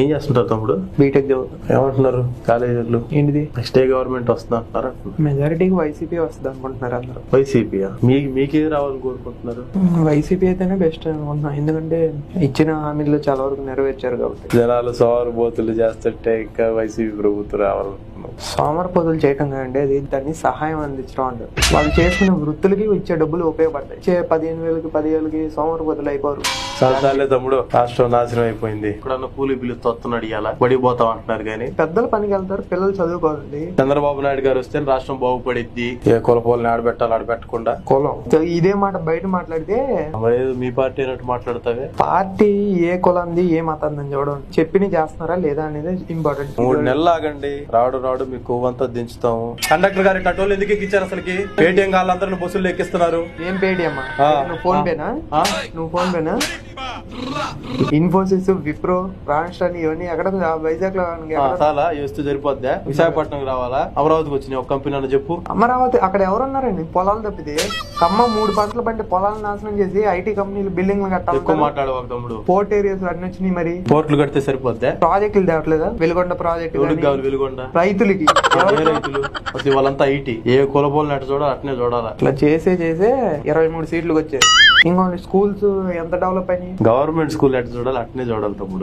ఏం చేస్తుంటారు తమ్ముడు? బీటెక్ ఏమంటున్నారు? కాలేజీలు. ఏంటిది? నెక్స్ట్ డే గవర్నమెంట్ వస్తుంది అంటున్నారు? అంటున్నారు మెజారిటీకి వైసీపీ వస్తుంది అనుకుంటున్నారు అందరూ. వైసీపీయా మీ మీకేది రావాలని కోరుకుంటున్నారు? వైసీపీ అయితేనే బెస్ట్ అనుకుంటున్నా ఎందుకంటే ఇచ్చిన హామీలు చాలా వరకు నెరవేర్చారు కాబట్టి. జనాలు సోమరబోతులు చేస్తుంటే ఇంకా వైసీపీ ప్రభుత్వం రావాలనుకున్నాం సోమరపోతులు చేయటం కాదండి అది దాన్ని సహాయం అందించడం అంటారు. వాళ్ళు చేసుకునే వృత్తులకి ఇచ్చే డబ్బులు ఉపయోగపడతాయి. ఇచ్చే పదిహేను వేలకి పదివేలకి సోమరపోతులు అయిపోరు. చాలాసార్లే తమ్ముడు రాష్ట్రం నాశనం అయిపోయింది. ఇప్పుడన్న కూలి బిల్లు తొత్తున్నాడు ఇవాళ పడిపోతాం అంటున్నారు కానీ. పెద్దలు పనికి వెళ్తారు పిల్లలు చదువుకోవాలి చంద్రబాబు నాయుడు గారు వస్తే రాష్ట్రం బాగుపడిద్ది. ఏ కులపోలని ఆడబెట్టాలి ఆడబెట్టకుండా. కులం. ఇదే మాట బయట మాట్లాడితే మీ పార్టీ అయినట్టు మాట్లాడతావే? పార్టీ ఏ కులంది ఏ మతంది అని చూడడం చెప్పిన చేస్తున్నారా లేదా అనేది ఇంపార్టెంట్ మూడు నెలలు ఆగండి. రాడు రాడు మీకు కొవ్వంతా దించుతాము. కండక్టర్ గారి టటోలు ఎందుకు ఎక్కించారు అసలుకి? పేటీఎం వాళ్ళందరూ బస్సులు ఎక్కిస్తున్నారు. ఏం పేడిఎం ఆ. నువ్వు ఫోన్ పేనా? నువ్వు ఫోన్ పేనా ఇన్ఫోసిస్ విప్రో రాణస్టాన్ ఇవన్నీ ఎక్కడ వైజాగ్లో చాలా చేస్తూ సరిపోద్దా? విశాఖపట్నం రావాలా? అమరావతికి వచ్చినాయి ఒక కంపెనీ అని చెప్పు. అమరావతి అక్కడ ఎవరున్నారండి? పొలాలు తప్పితే? ఖమ్మం మూడు పంటలు పంటే పొలాలు నాశనం చేసి ఐటీ కంపెనీలు బిల్డింగ్లు ఎక్కువ కట్టాలి మాట్లాడవాకు తమ్ముడు. పోర్ట్ ఏరియాస్ అన్ని వచ్చినాయి మరి. పోర్టులు కడితే సరిపోద్దా? ప్రాజెక్టులు తేవట్లేదా? వెలుగొండ ప్రాజెక్టు వెలుగొండ? రైతులకి అసలు వాళ్ళంతా ఐటీ ఏ కులపోలని అటు చూడాలి అట్నే చూడాలా? ఇట్లా చేసే చేసే ఇరవై మూడు సీట్లకు వచ్చాయి ఇంకో స్కూల్స్ ఎంత డెవలప్ అయినాయి? గవర్నమెంట్ స్కూల్ ఎటు చూడాలి అట్నే చూడాలి తమ్ముడు.